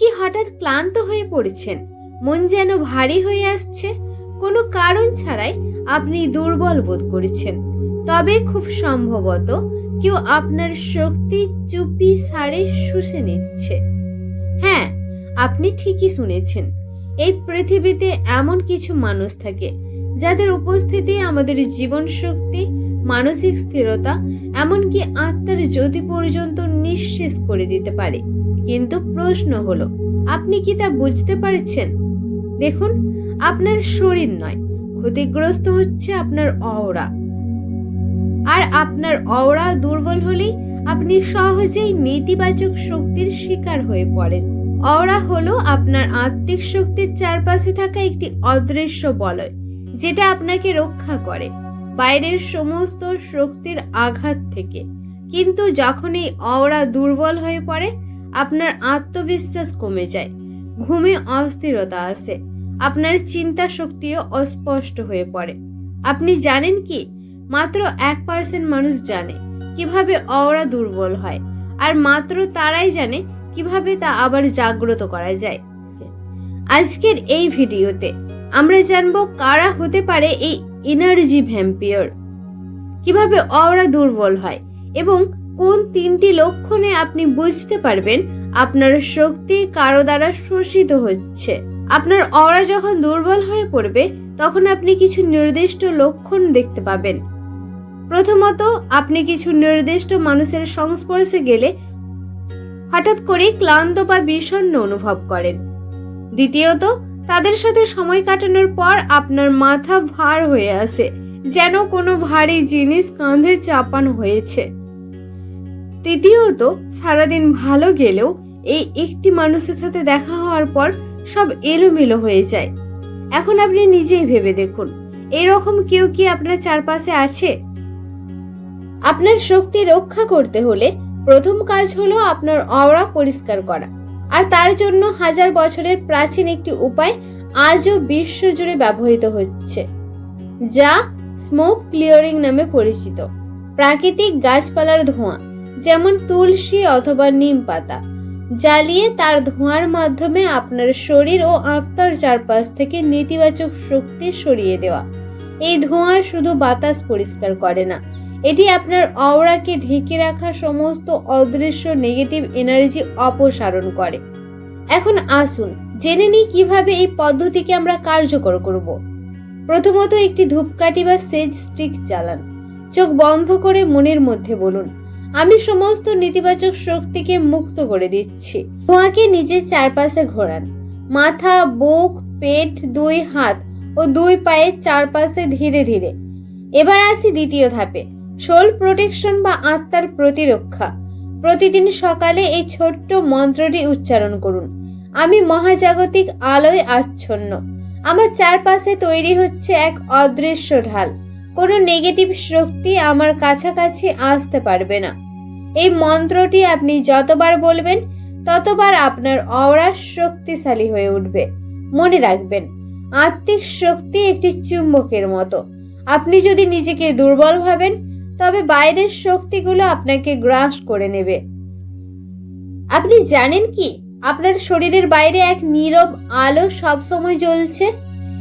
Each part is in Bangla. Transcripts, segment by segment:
কি হঠাৎ ক্লান্ত হয়ে পড়েছেন? মন যেন ভারী হয়ে আসছে। কোনো কারণ ছাড়াই আপনি দুর্বল বোধ করেছেন। তবে খুব সম্ভবত কেউ আপনার শক্তি চুপি সারে শুষে নিচ্ছে। হ্যাঁ আপনি ঠিকই শুনেছেন। এই পৃথিবীতে এমন কিছু মানুষ থাকে যাদের উপস্থিতি, আমাদের জীবন শক্তি মানসিক স্থিরতা, এমনকি আত্মার জ্যোতি পর্যন্ত নিঃশেষ করে দিতে পারে। কিন্তু প্রশ্ন হলো, আপনি কি তা বুঝতে পারছেন? দেখুন, আপনার শরীর নয়, ক্ষতিগ্রস্ত হচ্ছে আপনার অওরা। আর আপনার অওরা দুর্বল হলেই আপনি সহজেই নেতিবাচক শক্তির শিকার হয়ে পড়েন। অওরা হলো আপনার আত্মিক শক্তির চারপাশে থাকা একটি অদৃশ্য বলয়, যেটা আপনাকে রক্ষা করে বাইরের সমস্ত শক্তির আঘাত থেকে। কিন্তু যখন এই অওরা দুর্বল হয়ে পড়ে আপনার আত্মবিশ্বাস কমে যায়, ঘুমে অস্থিরতা আসে, আপনার চিন্তা শক্তিও অস্পষ্ট হয়ে পড়ে। আপনি জানেন কি? মাত্র এক পার্সেন্ট মানুষ জানে কীভাবে অওরা দুর্বল হয়, আর মাত্র তারাই জানে কীভাবে তা আবার জাগ্রত করা যায়। আজকের এই ভিডিওতে আমরা জানব কারা হতে পারে এই এনার্জি ভ্যাম্পিয়র কীভাবে অওরা দুর্বল হয় এবং কোন তিনটি লক্ষণে আপনি বুঝতে পারবেন আপনার শক্তি কারও দ্বারা শোষিত হচ্ছে। আপনার অরা যখন দুর্বল হয়ে পড়বে, তখন আপনি কিছু নির্দিষ্ট লক্ষণ দেখতে পাবেন। প্রথমত, আপনি কিছু নির্দিষ্ট মানুষের সংস্পর্শে গেলে হঠাৎ করে ক্লান্ত বা বিষণ্ণ অনুভব করেন। দ্বিতীয়ত, তাদের সাথে সময় কাটানোর পর আপনার মাথা ভার হয়ে আসে, যেন কোনো ভারী জিনিস কাঁধে চাপানো হয়েছে। তৃতীয়ত, সারাদিন ভালো গেলেও এই একটি মানুষের সাথে দেখা হওয়ার পর সব এলোমেলো হয়ে যায়। এখন আপনি নিজেই ভেবে দেখুন, এরকম কেউ কি আপনার চারপাশে আছে? আপনার শক্তি রক্ষা করতে হলে প্রথম কাজ হলো আপনার অওরা পরিষ্কার করা। আর তার জন্য হাজার বছরের প্রাচীন একটি উপায় আজও বিশ্বজুড়ে ব্যবহৃত হচ্ছে, যা স্মোক ক্লিয়ারিং নামে পরিচিত। প্রাকৃতিক গাছপালার ধোঁয়া। যেমন তুলসী অথবা নিম পাতা, জ্বালিয়ে তার ধোঁয়ার মাধ্যমে আপনার শরীর ও আত্মার চারপাশ থেকে নেতিবাচক শক্তি সরিয়ে দেওয়া। এই ধোঁয়া শুধু বাতাস পরিষ্কার করে না, এটি আপনার অওরাকে ঢেকে রাখা সমস্ত অদৃশ্য নেগেটিভ এনার্জি অপসারণ করে। এখন আসুন, জেনে নিই কীভাবে এই পদ্ধতিকে আমরা কার্যকর করব। প্রথমত একটি ধূপকাঠি বা সেজ স্টিক জ্বালান। চোখ বন্ধ করে মনের মধ্যে বলুন আমি সমস্ত নেতিবাচক শক্তিকে মুক্ত করে দিচ্ছি। ধোঁয়াকে নিজের চারপাশে ঘোরান। মাথা, বুক, পেট, দুই হাত ও দুই পায়ের চারপাশে ধীরে ধীরে। এবার আসি দ্বিতীয় ধাপে। সোল প্রোটেকশন বা আত্মার প্রতিরক্ষা। প্রতিদিন সকালে এই ছোট্ট মন্ত্রটি উচ্চারণ করুন। আমি মহাজাগতিক আলোয় আচ্ছন্ন। আমার চারপাশে তৈরি হচ্ছে এক অদৃশ্য ঢাল। কোনো নেগেটিভ শক্তি আমার কাছাকাছি আসতে পারবে না। এই মন্ত্রটি আপনি যতবার বলবেন, ততবার আপনার অওরা শক্তিশালী হয়ে উঠবে। মনে রাখবেন, আত্মিক শক্তি একটি চুম্বকের মতো। আপনি যদি নিজেকে দুর্বল ভাবেন, তবে বাইরের শক্তিগুলো আপনাকে গ্রাস করে নেবে। আপনি জানেন কি, আপনার শরীরের বাইরে এক নীরব আলো সবসময় জ্বলছে।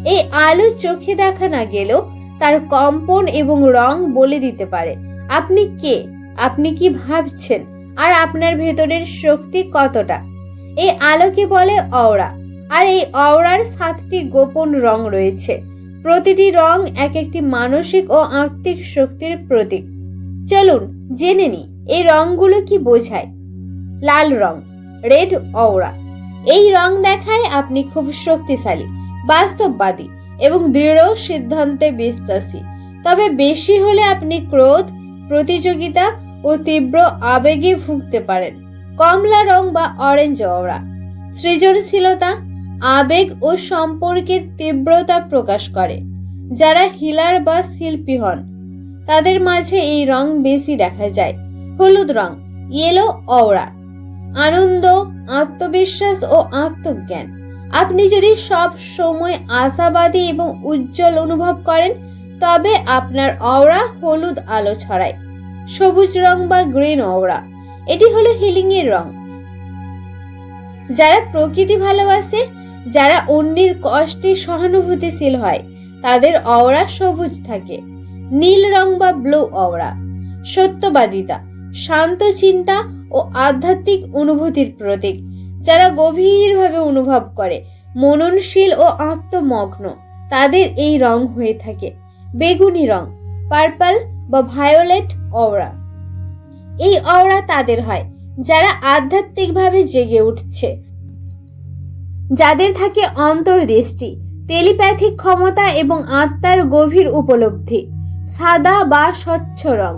এই আলো চোখে দেখা না গেলেও তার কম্পন এবং রং বলে দিতে পারে। আপনি কে? আপনি কি ভাবছেন? আর আপনার ভেতরের শক্তি কতটা? এই আলোকে বলে অওরা আর এই অওরার সাতটি গোপন রং রয়েছে। প্রতিটি রং এক একটি মানসিক ও আত্মিক শক্তির প্রতীক। চলুন জেনে নি এই রংগুলো কি বোঝায়? লাল রং, রেড অওরা এই রং দেখায় আপনি খুব শক্তিশালী, বাস্তববাদী। এবং দৃঢ় সিদ্ধান্তে বিশ্বাসী। তবে বেশি হলে আপনি ক্রোধ, প্রতিযোগিতা ও তীব্র আবেগে ভুগতে পারেন। কমলা রং বা অরেঞ্জ অওরা সৃজনশীলতা, আবেগ ও সম্পর্কের তীব্রতা প্রকাশ করে, যারা হিলার বা শিল্পী হন। তাদের মাঝে এই রং বেশি দেখা যায়। হলুদ রং ইয়েলো অওরা আনন্দ, আত্মবিশ্বাস ও আত্মজ্ঞান। আপনি যদি সব সময় আশাবাদী এবং উজ্জ্বল অনুভব করেন, তবে আপনার অওরা হলুদ আলো ছড়ায়। সবুজ রং বা গ্রিন অওরা এটি হলো হিলিং এর রং। যারা প্রকৃতি ভালোবাসে, যারা অন্যের কষ্টে সহানুভূতিশীল হয়, তাদের অওরা সবুজ থাকে। নীল রং বা ব্লু অওরা সত্যবাদিতা, শান্ত চিন্তা ও আধ্যাত্মিক অনুভূতির প্রতীক। যারা গভীরভাবে অনুভব করে, মননশীল ও আত্মমগ্ন, তাদের এই রং হয়ে থাকে। বেগুনি রং, পার্পল বা ভায়োলেট অওরা এই অওরা তাদের হয়, যারা আধ্যাত্মিকভাবে জেগে উঠছে। যাদের থাকে অন্তর্দৃষ্টি, টেলিপ্যাথিক ক্ষমতা এবং আত্মার গভীর উপলব্ধি, সাদা বা স্বচ্ছ রং।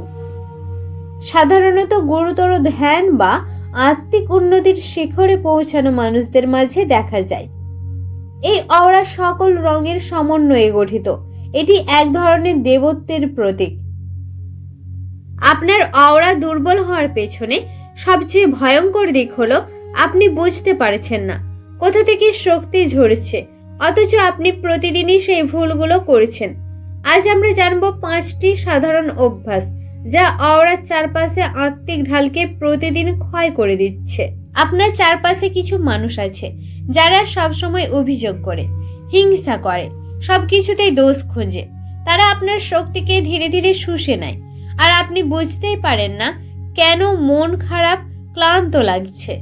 সাধারণত গুরুতর ধ্যান বা আত্মিক উন্নতির শিখরে পৌঁছানো মানুষদের মাঝে দেখা যায়। এই অওরা সকল রঙের সমন্বয়ে গঠিত। এটি এক ধরনের দেবত্বের প্রতীক। আপনার অওরা দুর্বল হওয়ার পেছনে সবচেয়ে ভয়ঙ্কর দিক হলো, আপনি বুঝতে পারছেন না। কোথা থেকে শক্তি ঝরছে, অথচ আপনি প্রতিদিনই সেই ভুলগুলো করছেন। আজ আমরা জানব পাঁচটি সাধারণ অভ্যাস। যা অওরার চারপাশে আত্মিক ঢালকে প্রতিদিন ক্ষয় করে দিচ্ছে। আপনার চারপাশে কিছু মানুষ আছে, যারা সবসময় অভিযোগ করে, হিংসা করে, সবকিছুতেই দোষ খোঁজে। তারা আপনার শক্তিকে ধীরে ধীরে শুষে নেয়। আর আপনি বুঝতেই পারেন না কেন মন খারাপ, ক্লান্ত লাগছে।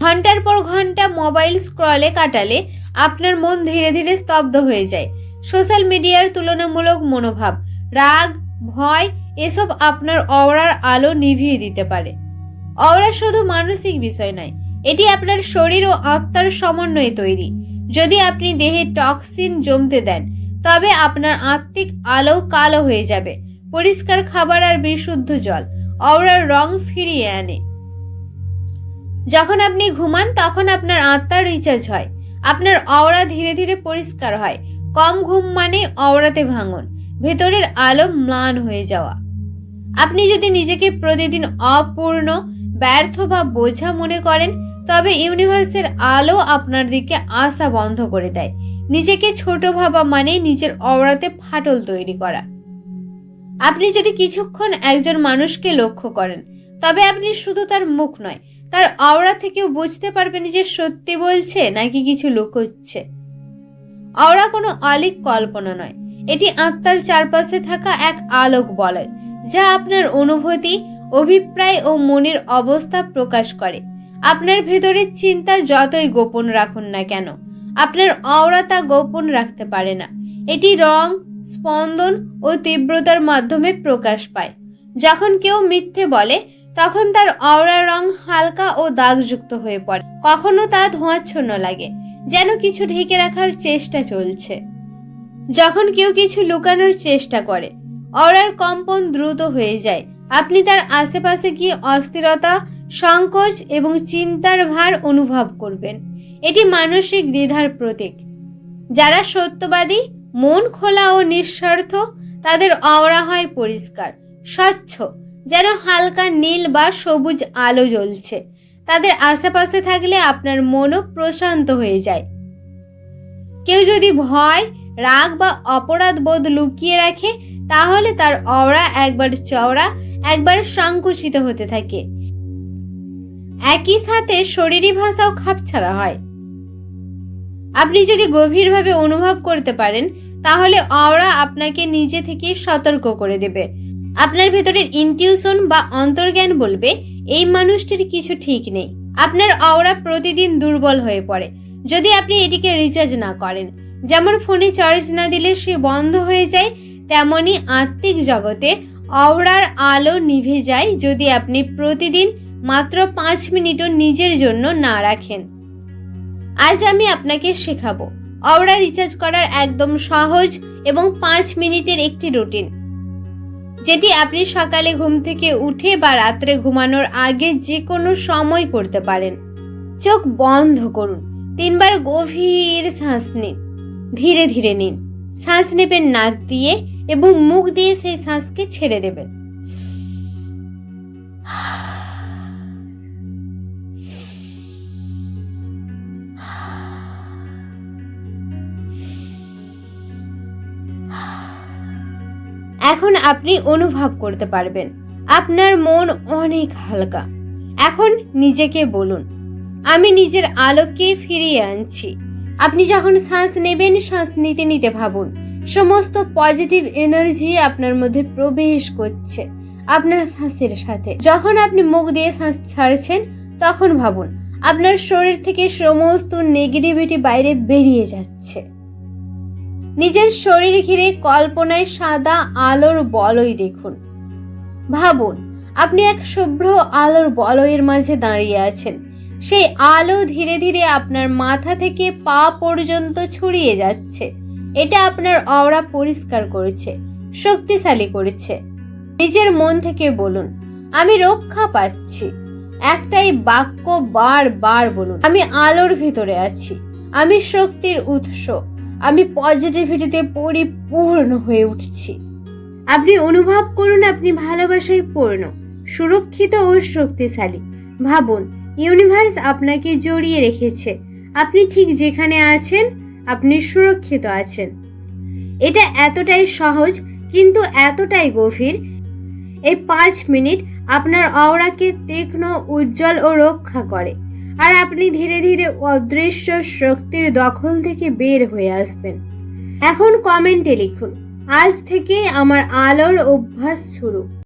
ঘণ্টার পর ঘণ্টা মোবাইল স্ক্রলে কাটালে আপনার মন ধীরে ধীরে স্তব্ধ হয়ে যায়। সোশ্যাল মিডিয়ার তুলনামূলক মনোভাব, রাগ, ভয় এসব আপনার অওরার আলো নিভিয়ে দিতে পারে। অওরা শুধু মানসিক বিষয় নয়, এটি আপনার শরীর ও আত্মার সমন্বয়ে তৈরি। যদি আপনি দেহে টক্সিন জমতে দেন, তবে আপনার আত্মিক আলো কালো হয়ে যাবে। পরিষ্কার খাবার আর বিশুদ্ধ জল অওরার রং ফিরিয়ে আনে। যখন আপনি ঘুমান, তখন আপনার আত্মার রিচার্জ হয়। আপনার অওরা ধীরে ধীরে পরিষ্কার হয়। কম ঘুম মানে অওরাতে ভাঙন। ভেতরের আলো ম্লান হয়ে যাওয়া। আপনি যদি নিজেকে প্রতিদিন অপূর্ণ, ব্যর্থ বা বোঝা মনে করেন, তবে ইউনিভার্সের আলো আপনার দিকে আসা বন্ধ করে দেয়। নিজেকে ছোট ভাবা মানে নিজের অওরাতে ফাটল তৈরি করা। আপনি যদি কিছুক্ষণ একজন মানুষকে লক্ষ্য করেন, তবে আপনি শুধু তার মুখ নয়, তার আওড়া থেকেও বুঝতে পারবেন যে সত্যি বলছে নাকি কিছু লুকোচ্ছে। আওড়া কোনো অলিক কল্পনা নয় এটি আত্মার চারপাশে থাকা এক আলোক বলয় যা আপনার অনুভূতি, অভিপ্রায় ও মনের অবস্থা প্রকাশ করে। আপনার ভেতরের চিন্তা যতই গোপন রাখুন না কেন, আপনার আওড়া তা গোপন রাখতে পারে না। এটি রং, স্পন্দন ও তীব্রতার মাধ্যমে প্রকাশ পায়। যখন কেউ মিথ্যে বলে, তখন তার অওরা রং হালকা ও দাগযুক্ত হয়ে পড়ে। কখনো তা ধোঁয়াচ্ছন্ন লাগে, যেন কিছু ঢেকে রাখার চেষ্টা চলছে। যখন কেউ কিছু লুকানোর চেষ্টা করে, অরার কম্পন দ্রুত হয়ে যায়। আপনি তার আশেপাশে গিয়ে অস্থিরতা, সংকোচ এবং চিন্তার ভার অনুভব করবেন। এটি মানসিক দ্বিধার প্রতীক। যারা সত্যবাদী, মন খোলা ও নিঃস্বার্থ, তাদের অওরা হয় পরিষ্কার, স্বচ্ছ, যেন হালকা নীল বা সবুজ আলো জ্বলছে। তাদের আশেপাশে থাকলে আপনার মনও প্রশান্ত হয়ে যায়। কেউ যদি ভয় রাগ বা অপরাধ বোধ লুকিয়ে রাখে, তাহলে তার অওরা একবার চওড়া, একবার সংকুচিত হতে থাকে। একই সাথে শরীরী ভাষাও খাপছাড়া হয়। আপনি যদি গভীরভাবে অনুভব করতে পারেন, তাহলে অওরা আপনাকে নিজে থেকে সতর্ক করে দেবে। আপনার ভেতরের ইনটিউশন বা অন্তর্জ্ঞান বলবে, এই মানুষটির কিছু ঠিক নেই। আপনার অওরা প্রতিদিন দুর্বল হয়ে পড়ে। যদি আপনি এটিকে রিচার্জ না করেন যেমন ফোনে চার্জ না দিলে সে বন্ধ হয়ে যায়, তেমনি আত্মিক জগতে অওড়ার আলো নিভে যায় যদি আপনি প্রতিদিন মাত্র পাঁচ মিনিটও নিজের জন্য না রাখেন। আজ আমি আপনাকে শেখাবো, অওড়া রিচার্জ করার একদম সহজ এবং পাঁচ মিনিটের একটি রুটিন যেটি আপনি সকালে ঘুম থেকে উঠে বা রাত্রে ঘুমানোর আগে যে কোনো সময় করতে পারেন। চোখ বন্ধ করুন, তিনবার গভীর শ্বাস নিন। ধীরে ধীরে নিন। শ্বাস নেবেন নাক দিয়ে এবং মুখ দিয়ে সেই শ্বাসকে ছেড়ে দেবেন। এখন আপনি অনুভব করতে পারবেন, আপনার মন অনেক হালকা। এখন নিজেকে বলুন, আমি নিজের আলোকে ফিরিয়ে আনছি। আপনি যখন শ্বাস নেবেন, শ্বাস নিতে নিতে ভাবুন। সমস্ত পজিটিভ এনার্জি আপনার মধ্যে প্রবেশ করছে, আপনার শ্বাসের সাথে। যখন আপনি মুখ দিয়ে শ্বাস ছাড়ছেন, তখন ভাবুন, আপনার শরীর থেকে সমস্ত নেগেটিভিটি বাইরে বেরিয়ে যাচ্ছে। নিজের শরীর ঘিরে কল্পনায় সাদা আলোর বলয় দেখুন। ভাবুন, আপনি এক শুভ্র আলোর বলয়ের মাঝে দাঁড়িয়ে আছেন। সেই আলো ধীরে ধীরে আপনার মাথা থেকে পা পর্যন্ত ছড়িয়ে যাচ্ছে। এটা আপনার অওরা পরিষ্কার করেছে, শক্তিশালী করেছে। নিজের মন থেকে বলুন, আমি রক্ষা পাচ্ছি। একটাই বাক্য বার বার বলুন, আমি আলোর ভিতরে আছি। আমি শক্তির উৎস, আমি পজিটিভিটিতে পরিপূর্ণ হয়ে উঠছি। আপনি অনুভব করুন আপনি ভালোবাসায় পূর্ণ, সুরক্ষিত ও শক্তিশালী। ভাবুন ইউনিভার্স আপনাকে জড়িয়ে রেখেছে। আপনি ঠিক যেখানে আছেন, আপনি সুরক্ষিত আছেন। এটা এতটাই সহজ কিন্তু এতটাই গভীর। এই পাঁচ মিনিট আপনার অওরাকে তীক্ষ্ণ, উজ্জ্বল ও রক্ষা করে। আর আপনি ধীরে ধীরে অদৃশ্য শক্তির দখল থেকে বের হয়ে আসবেন। এখন কমেন্টে লিখুন, আজ থেকে আমার আলোর অভ্যাস শুরু।